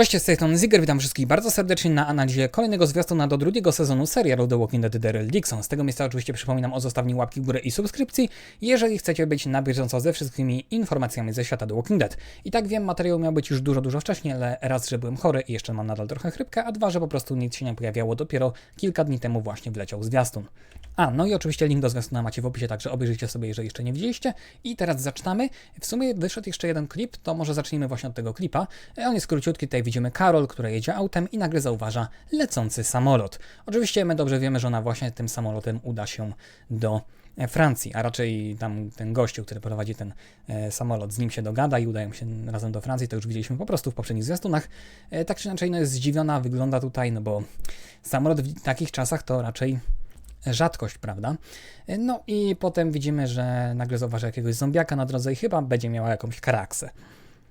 Cześć, z tej strony Ziger, witam wszystkich bardzo serdecznie na analizie kolejnego zwiastuna do drugiego sezonu serialu The Walking Dead Daryl Dixon. Z tego miejsca oczywiście przypominam o zostawniu łapki w górę i subskrypcji, jeżeli chcecie być na bieżąco ze wszystkimi informacjami ze świata The Walking Dead. I tak wiem, materiał miał być już dużo, dużo wcześniej, ale raz, że byłem chory i jeszcze mam nadal trochę chrypkę, a dwa, że po prostu nic się nie pojawiało, dopiero kilka dni temu właśnie wleciał zwiastun. A, no i oczywiście link do zwiastuna macie w opisie, także obejrzyjcie sobie, jeżeli jeszcze nie widzieliście. I teraz zaczynamy. W sumie wyszedł jeszcze jeden klip, to może zacznijmy właśnie od tego klipa. E, On jest króciutki, tutaj widzimy Karol, która jedzie autem i nagle zauważa lecący samolot. Oczywiście my dobrze wiemy, że ona właśnie tym samolotem uda się do e, Francji, a raczej tam ten gościu, który prowadzi ten e, samolot, z nim się dogada i udają się razem do Francji, to już widzieliśmy po prostu w poprzednich zwiastunach. E, tak czy inaczej, no jest zdziwiona, wygląda tutaj, no bo samolot w takich czasach to raczej rzadkość, prawda? No i potem widzimy, że nagle zauważy jakiegoś zombiaka na drodze i chyba będzie miała jakąś karaksę.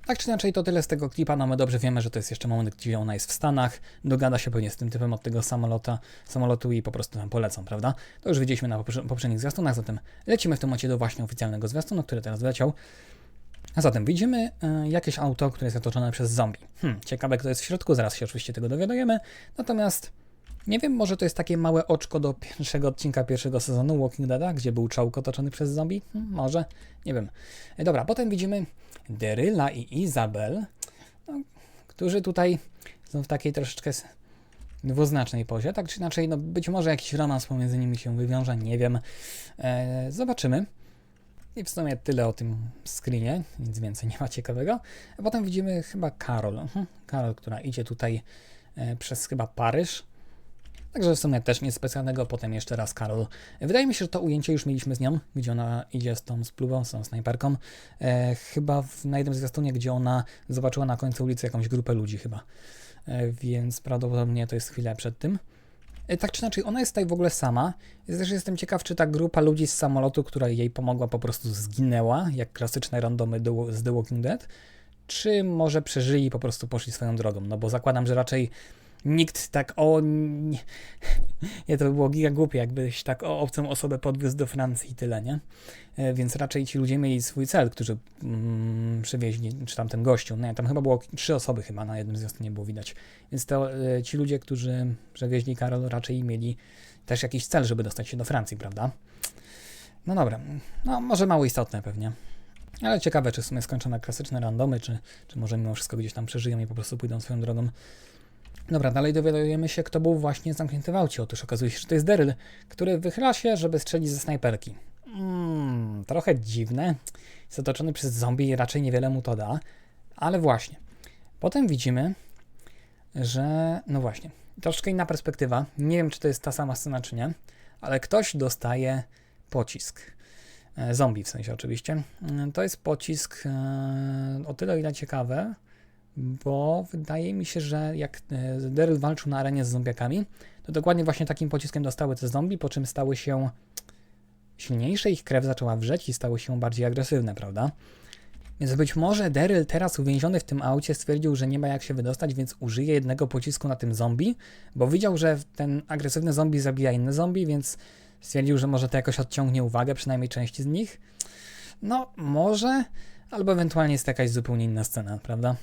Tak czy inaczej, to tyle z tego klipa. No my dobrze wiemy, że to jest jeszcze moment, gdzie ona jest w Stanach, dogada się pewnie z tym typem od tego samolota, samolotu i po prostu tam polecą, prawda? To już widzieliśmy na poprze- poprzednich zwiastunach, zatem lecimy w tym momencie do właśnie oficjalnego zwiastunu, który teraz wleciał. A zatem widzimy y, jakieś auto, które jest otoczone przez zombie. Hmm, ciekawe kto jest w środku, zaraz się oczywiście tego dowiadujemy. Natomiast nie wiem, może to jest takie małe oczko do pierwszego odcinka pierwszego sezonu Walking Deada, gdzie był czołg otoczony przez zombie? Hmm, może, nie wiem. E, Dobra, potem widzimy Deryla i Izabel, no, którzy tutaj są w takiej troszeczkę dwuznacznej pozie. Tak czy inaczej, no być może jakiś romans pomiędzy nimi się wywiąże, nie wiem. E, zobaczymy. I w sumie tyle o tym screenie, nic więcej nie ma ciekawego. A potem widzimy chyba Karol. Mhm. Karol, która idzie tutaj e, przez chyba Paryż. Także w sumie też nic specjalnego. Potem jeszcze raz Karol. Wydaje mi się, że to ujęcie już mieliśmy z nią, gdzie ona idzie z tą spluwą, z tą snajperką. E, chyba w, na jednym zwiastunie, gdzie ona zobaczyła na końcu ulicy jakąś grupę ludzi chyba. E, więc prawdopodobnie to jest chwilę przed tym. E, Tak czy inaczej, ona jest tutaj w ogóle sama. Też jestem ciekaw, czy ta grupa ludzi z samolotu, która jej pomogła, po prostu zginęła, jak klasyczne randomy do- z The Walking Dead, czy może przeżyli i po prostu poszli swoją drogą. No bo zakładam, że raczej nikt tak o. Nie, nie to by było giga głupie, jakbyś tak o obcą osobę podwiózł do Francji i tyle, nie? E, Więc raczej ci ludzie mieli swój cel, którzy mm, przywieźli, czy tam ten gościu. Nie, tam chyba było trzy osoby chyba na jednym zwiastunie nie było widać. Więc to e, ci ludzie, którzy przewieźli Karol, raczej mieli też jakiś cel, żeby dostać się do Francji, prawda? No dobra, no może mało istotne pewnie. Ale ciekawe, czy w sumie skończą na klasyczne randomy, czy, czy może mimo wszystko gdzieś tam przeżyją i po prostu pójdą swoją drogą. Dobra, dalej dowiadujemy się, kto był właśnie zamknięty w aucie. Otóż okazuje się, że to jest Daryl, który wychyla się, żeby strzelić ze snajperki. Mm, trochę dziwne. Jest otoczony przez zombie i raczej niewiele mu to da. Ale właśnie. Potem widzimy, że... No właśnie. Troszkę inna perspektywa. Nie wiem, czy to jest ta sama scena, czy nie. Ale ktoś dostaje pocisk. E, Zombie w sensie oczywiście. Mm, To jest pocisk e, o tyle ile ciekawe, bo wydaje mi się, że jak e, Daryl walczył na arenie z zombiakami, to dokładnie właśnie takim pociskiem dostały te zombie, po czym stały się silniejsze, ich krew zaczęła wrzeć i stały się bardziej agresywne, prawda? Więc być może Daryl teraz uwięziony w tym aucie stwierdził, że nie ma jak się wydostać, więc użyje jednego pocisku na tym zombie, bo widział, że ten agresywny zombie zabija inne zombie, więc stwierdził, że może to jakoś odciągnie uwagę, przynajmniej części z nich. No, może, albo ewentualnie jest to jakaś zupełnie inna scena, prawda?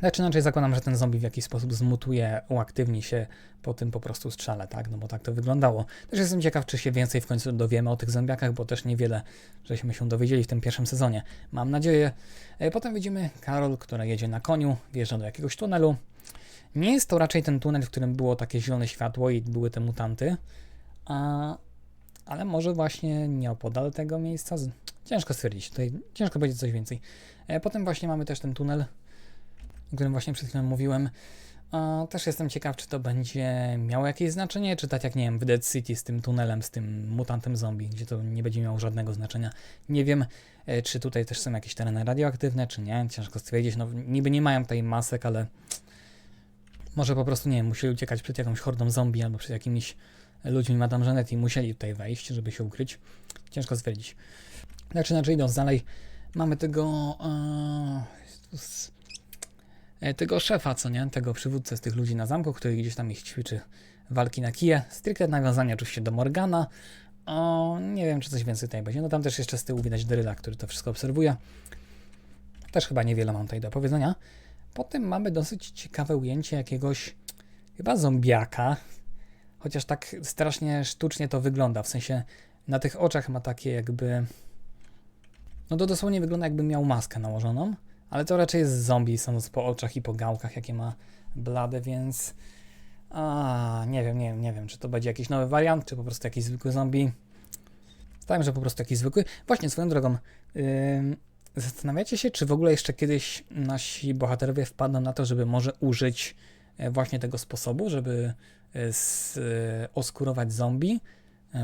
Tak czy inaczej zakładam, że ten zombie w jakiś sposób zmutuje, uaktywni się po tym po prostu strzale, tak? No bo tak to wyglądało. Też jestem ciekaw, czy się więcej w końcu dowiemy o tych zombiakach, bo też niewiele, żeśmy się dowiedzieli w tym pierwszym sezonie. Mam nadzieję. E, Potem widzimy Karol, która jedzie na koniu, wjeżdża do jakiegoś tunelu. Nie jest to raczej ten tunel, w którym było takie zielone światło i były te mutanty, a, ale może właśnie nieopodal tego miejsca. Ciężko stwierdzić, tutaj ciężko powiedzieć coś więcej. E, Potem właśnie mamy też ten tunel, o którym właśnie przed chwilą mówiłem. A, też jestem ciekaw, czy to będzie miało jakieś znaczenie, czy tak jak, nie wiem, w Dead City z tym tunelem, z tym mutantem zombie, gdzie to nie będzie miało żadnego znaczenia. Nie wiem, e, czy tutaj też są jakieś tereny radioaktywne, czy nie, ciężko stwierdzić. No, niby nie mają tutaj masek, ale może po prostu, nie wiem, musieli uciekać przed jakąś hordą zombie albo przed jakimiś ludźmi Madame Jeanette i musieli tutaj wejść, żeby się ukryć. Ciężko stwierdzić. Tak czy inaczej, idąc dalej, mamy tego... tego szefa, co nie? Tego przywódcę z tych ludzi na zamku, który gdzieś tam ich ćwiczy walki na kije. Stricte nawiązanie oczywiście do Morgana. O, nie wiem, czy coś więcej tutaj będzie. No tam też jeszcze z tyłu widać Dryla, który to wszystko obserwuje. Też chyba niewiele mam tutaj do powiedzenia. potem mamy dosyć ciekawe ujęcie jakiegoś chyba zombiaka, chociaż tak strasznie sztucznie to wygląda, w sensie na tych oczach ma takie jakby... No to dosłownie wygląda jakby miał maskę nałożoną, ale to raczej jest zombie, sądząc po oczach i po gałkach, jakie ma blade, więc... A, nie wiem, nie wiem, nie wiem, czy to będzie jakiś nowy wariant, czy po prostu jakiś zwykły zombie. Stałem, że po prostu jakiś zwykły. Właśnie, swoją drogą, yy, zastanawiacie się, czy w ogóle jeszcze kiedyś nasi bohaterowie wpadną na to, żeby może użyć e, właśnie tego sposobu, żeby e, s, e, oskurować zombie,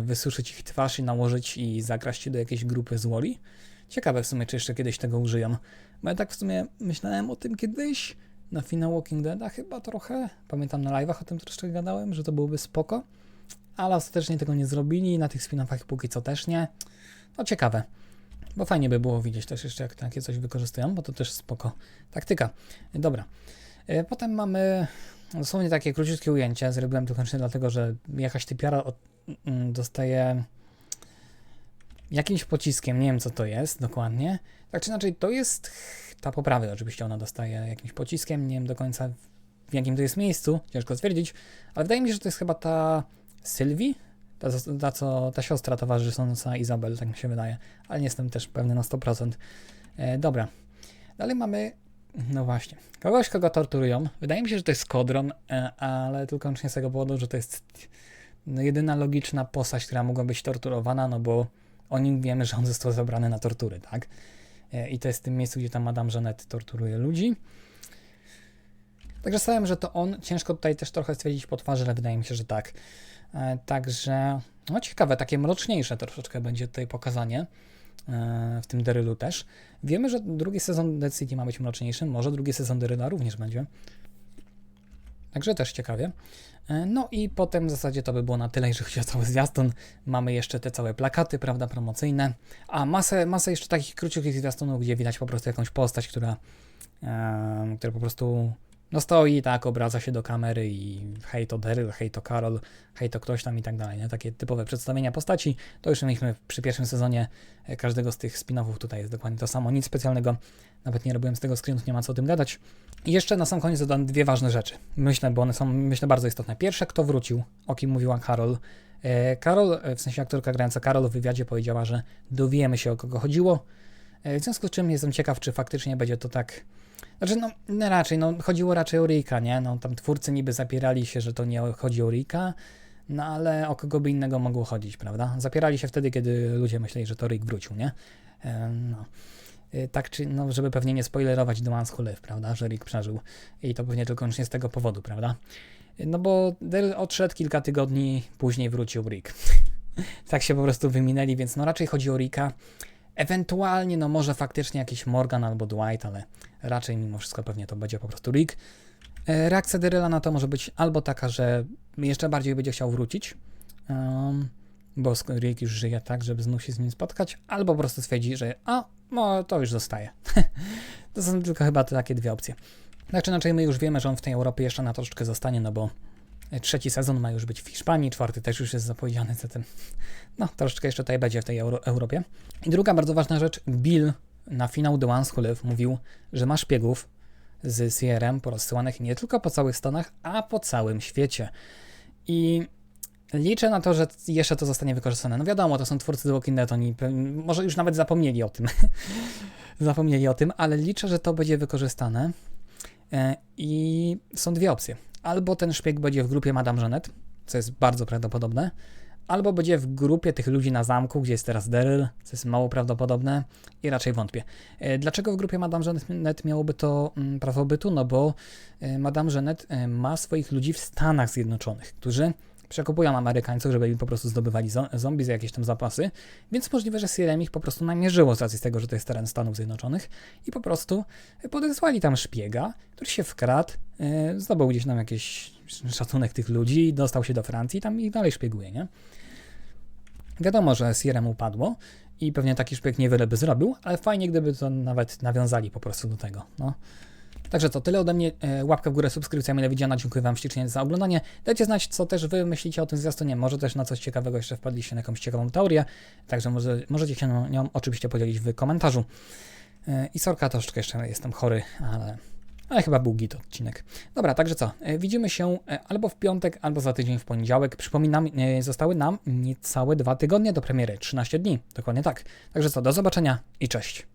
wysuszyć ich twarz i nałożyć i zakraść się do jakiejś grupy z Woli. Ciekawe w sumie, czy jeszcze kiedyś tego użyją. Bo ja tak w sumie myślałem o tym kiedyś, na finał Walking Deada chyba trochę. Pamiętam na live'ach o tym troszeczkę gadałem, że to byłoby spoko. Ale ostatecznie tego nie zrobili, na tych spin-offach póki co też nie. No ciekawe. Bo fajnie by było widzieć też jeszcze, jak takie coś wykorzystują, bo to też spoko taktyka. Dobra. E, Potem mamy dosłownie takie króciutkie ujęcie. Zrobiłem to koniecznie dlatego, że jakaś typiara mm, dostaje jakimś pociskiem, nie wiem co to jest dokładnie. Tak czy inaczej, to jest ta poprawa, oczywiście ona dostaje jakimś pociskiem, nie wiem do końca w jakim to jest miejscu, ciężko stwierdzić, ale wydaje mi się, że to jest chyba ta Sylwii, ta, ta, co, ta siostra towarzysząca Izabel, tak mi się wydaje, ale nie jestem też pewny na 100%. E, dobra, dalej mamy, no właśnie, kogoś, kogo torturują. Wydaje mi się, że to jest Kodron, e, ale tylko wyłącznie z tego powodu, że to jest no, jedyna logiczna postać, która mogła być torturowana, no bo o nim wiemy, że on został zabrany na tortury, tak? E, I to jest w tym miejscu, gdzie tam Madame Jeanette torturuje ludzi. Także stałem, że to on. Ciężko tutaj też trochę stwierdzić po twarzy, ale wydaje mi się, że tak. E, Także, no ciekawe, takie mroczniejsze troszeczkę będzie tutaj pokazanie. e, W tym Derylu też. Wiemy, że drugi sezon Dead City ma być mroczniejszy. Może drugi sezon Deryla również będzie. Także też ciekawie. E, No i potem w zasadzie to by było na tyle, jeżeli chodzi o cały zwiastun. Mamy jeszcze te całe plakaty, prawda, promocyjne. A masę, masę jeszcze takich króciutkich zwiastunów, gdzie widać po prostu jakąś postać, która, e, która po prostu no stoi, tak, obraca się do kamery i hej to Daryl, hej to Karol, hej to ktoś tam i tak dalej, nie? Takie typowe przedstawienia postaci. To już mieliśmy przy pierwszym sezonie e, każdego z tych spin-offów, tutaj jest dokładnie to samo, nic specjalnego. Nawet nie robiłem z tego screenów, nie ma co o tym gadać. I jeszcze na sam koniec dodam dwie ważne rzeczy. Myślę, bo one są, myślę, bardzo istotne. Pierwsze, kto wrócił, o kim mówiła Karol. E, Karol, e, w sensie aktorka grająca Karol w wywiadzie powiedziała, że dowiemy się o kogo chodziło. E, W związku z czym jestem ciekaw, czy faktycznie będzie to tak. Znaczy, no, no raczej, no, chodziło raczej o Rika, nie? No, tam twórcy niby zapierali się, że to nie chodzi o Rika, no ale o kogo by innego mogło chodzić, prawda? Zapierali się wtedy, kiedy ludzie myśleli, że to Rick wrócił, nie? E, no. E, Tak czy, no, żeby pewnie nie spoilerować Ones Who Live, prawda? Że Rick przeżył. I to pewnie tylko z tego powodu, prawda? No bo odszedł kilka tygodni, później wrócił Rick. tak się po prostu wyminęli, więc no raczej chodzi o Ricka. Ewentualnie, no może faktycznie jakiś Morgan albo Dwight, ale raczej mimo wszystko pewnie to będzie po prostu Rick. E, Reakcja Daryla na to może być albo taka, że jeszcze bardziej będzie chciał wrócić, um, bo Rick już żyje tak, żeby znów się z nim spotkać, albo po prostu stwierdzi, że a, no to już zostaje. to są tylko chyba te takie dwie opcje. Znaczy inaczej my już wiemy, że on w tej Europie jeszcze na troszeczkę zostanie, no bo trzeci sezon ma już być w Hiszpanii, czwarty też już jest zapowiedziany, zatem no troszeczkę jeszcze tutaj będzie w tej Euro Europie. I druga bardzo ważna rzecz, Bill na finał The Ones Who Live mówił, że ma szpiegów z CRM porozsyłanych nie tylko po całych Stanach, a po całym świecie. I liczę na to, że jeszcze to zostanie wykorzystane. No wiadomo, to są twórcy The Walking Dead, oni może już nawet zapomnieli o tym. zapomnieli o tym, ale liczę, że to będzie wykorzystane. E, I są dwie opcje. Albo ten szpieg będzie w grupie Madame Jeanette, co jest bardzo prawdopodobne, albo będzie w grupie tych ludzi na zamku, gdzie jest teraz Daryl, co jest mało prawdopodobne i raczej wątpię. E, Dlaczego w grupie Madame Jeanette miałoby to mm, prawo bytu? No bo e, Madame Jeanette e, ma swoich ludzi w Stanach Zjednoczonych, którzy przekupują Amerykańców, żeby im po prostu zdobywali zo- zombie za jakieś tam zapasy, więc możliwe, że CRM ich po prostu namierzyło z racji tego, że to jest teren Stanów Zjednoczonych i po prostu podesłali tam szpiega, który się wkradł, e, zdobył gdzieś tam jakiś szacunek tych ludzi, dostał się do Francji tam i dalej szpieguje, nie? Wiadomo, że CRM upadło i pewnie taki szpieg niewiele by zrobił, ale fajnie, gdyby to nawet nawiązali po prostu do tego, no. Także to tyle ode mnie. E, Łapka w górę, subskrypcja mile widziana. Dziękuję Wam ślicznie za oglądanie. Dajcie znać, co też Wy myślicie o tym zwiastunie. Może też na coś ciekawego jeszcze wpadliście na jakąś ciekawą teorię. Także może, możecie się nią, oczywiście podzielić w komentarzu. E, I sorka, troszeczkę jeszcze jestem chory, ale Ale chyba był git odcinek. Dobra, także co? E, Widzimy się albo w piątek, albo za tydzień w poniedziałek. Przypominam, zostały nam niecałe dwa tygodnie do premiery. 13 dni, dokładnie tak. Także co, do zobaczenia i cześć.